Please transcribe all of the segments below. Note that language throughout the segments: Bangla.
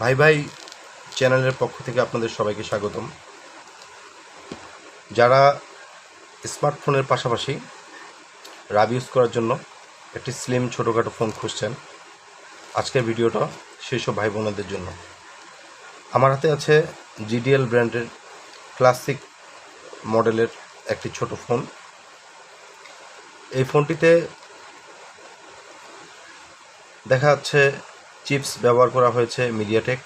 ভাই ভাই চ্যানেলের পক্ষ থেকে আপনাদের সবাইকে স্বাগতম। যারা স্মার্টফোনের পাশাপাশি রাব ইউজ করার জন্য একটি স্লিম ছোটোখাটো ফোন খুঁজছেন, আজকের ভিডিওটা সেই সব ভাই বোনদের জন্য। আমার হাতে আছে জিডিএল ব্র্যান্ডের ক্লাসিক মডেলের একটি ছোট ফোন এই ফোনটিতে দেখা যাচ্ছে চিপস ব্যবহার করা হয়েছে MediaTek,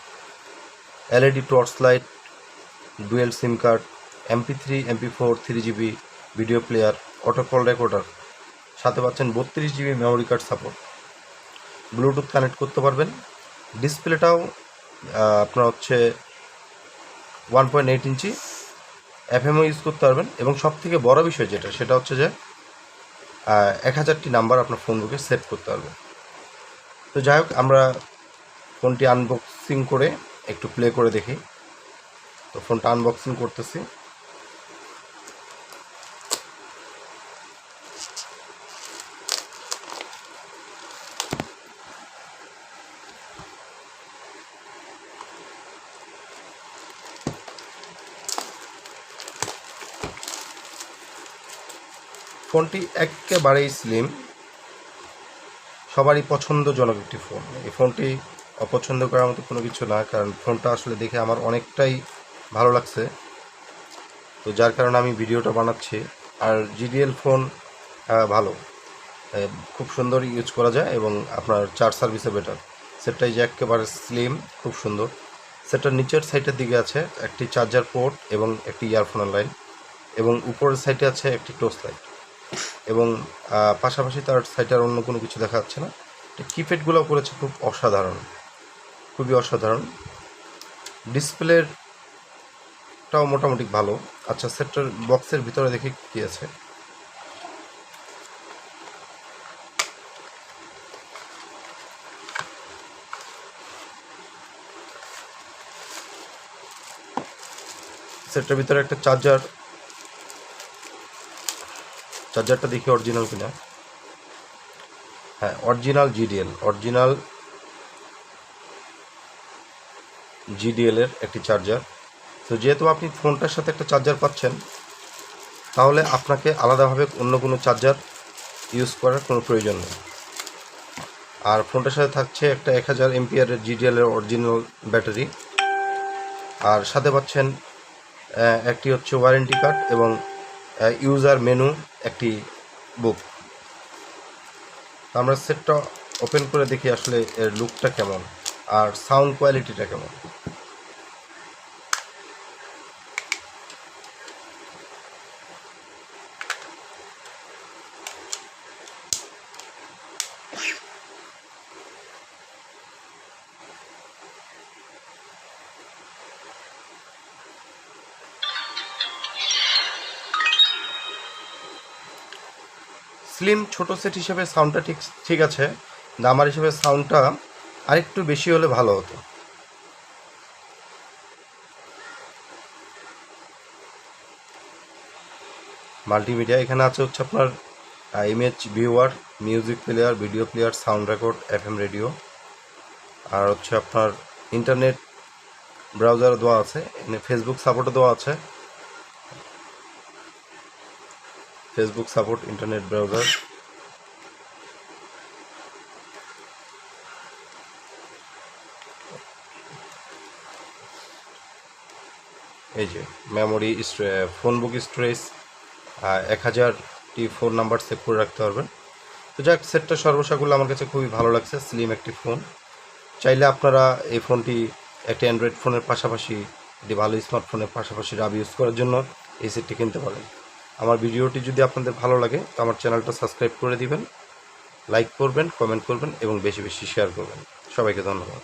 LED torch light dual SIM card, MP three, MP four, three GB video player auto call recorder, সাথে পাচ্ছেন বত্রিশ GB memory card support. Bluetooth connect করতে পারবেন। ডিসপ্লেটাও আপনার হচ্ছে ওয়ান পয়েন্ট এইট ইঞ্চি এফএমও ইউজ করতে পারবেন। এবং সব থেকে বড় বিষয় যেটা, সেটা হচ্ছে যে এক হাজারটি নাম্বার আপনার ফোন বুকে সেট করতে পারবেন। তো যাই হোক, আমরা ফোনটি আনবক্সিং করে একটু প্লে করে দেখি। তো ফোনটা আনবক্সিং করতেছি। ফোনটি একেবারেই স্লিম সবারই পছন্দজনক একটি ফোন। এই ফোনটি অপছন্দ করার মতো কোনো কিছু না, কারণ ফোনটা আসলে দেখে আমার অনেকটাই ভালো লাগছে। তো যার কারণে আমি ভিডিওটা বানাচ্ছি। আর জিডিএল ফোন ভালো। খুব সুন্দর ইউজ করা যায় এবং আপনার চার্জ সার্ভিসে বেটার। সেটটাই যে একেবারে স্লিম খুব সুন্দর। সেটার নিচের সাইডের দিকে আছে একটি চার্জার পোর্ট এবং একটি ইয়ারফোনের লাইন এবং উপরের সাইডে আছে একটি টোস লাইট এবং পাশাপাশি তার সাইডে আর অন্য কোনো কিছু দেখা যাচ্ছে না। কিপ্যাডগুলো করেছে খুব অসাধারণ। খুবই অসাধারণ। ডিসপ্লের টাও মোটামুটি ভালো। আচ্ছা সেটটার বক্সের ভিতরে দেখি কি আছে। সেটটার ভিতরে একটা চার্জার চার্জারটা দেখি অরিজিনাল কিনা। হ্যাঁ অরিজিনাল জিডিএল অরিজিনাল জিডিএল এর একটি চার্জার তো যেহেতু আপনি ফোনটার সাথে একটা চার্জার পাচ্ছেন, তাহলে আপনাকে আলাদাভাবে অন্য কোনো চার্জার ইউজ করার কোনো প্রয়োজন নেই। আর ফোনটার সাথে থাকছে একটা এক হাজার এমপিআরের জিডিএল এর অরিজিনাল ব্যাটারি আর সাথে পাচ্ছেন একটি হচ্ছে ওয়ারেন্টি কার্ড এবং ইউজার মেনু একটি বুক আমরা সেটটা ওপেন করে দেখি আসলে এর লুকটা কেমন। আর সাউন্ড কোয়ালিটিটা কেমন? স্লিম ছোট সেট হিসেবে সাউন্ডটা ঠিক ঠিক আছে। কিন্তু আমার হিসেবে সাউন্ডটা আরেকটু বেশি হলে ভালো হতো। মাল্টিমিডিয়া এখানে আছে হচ্ছে আপনার image viewer music player video player sound record FM radio আর হচ্ছে আপনার ইন্টারনেট ব্রাউজার দেওয়া আছে এখানে ফেসবুক সাপোর্টও দেওয়া আছে। ফেসবুক সাপোর্ট ইন্টারনেট ব্রাউজার এই যে মেমোরি ফোন বুক স্টোরেজ এক হাজারটি ফোন নাম্বার সেভ করে রাখতে পারবেন। তো যাক সেটটা সর্বসাকুল্য আমার কাছে খুবই ভালো লাগছে স্লিম একটি ফোন চাইলে আপনারা এই ফোনটি একটি অ্যান্ড্রয়েড ফোনের পাশাপাশি, একটি ভালো স্মার্টফোনের পাশাপাশি রাব ইউজ করার জন্য এই সেটটি কিনতে পারেন। আমার ভিডিওটি যদি আপনাদের ভালো লাগে, তো আমার চ্যানেলটা সাবস্ক্রাইব করে দিবেন লাইক করবেন কমেন্ট করবেন এবং বেশি বেশি শেয়ার করবেন। সবাইকে ধন্যবাদ।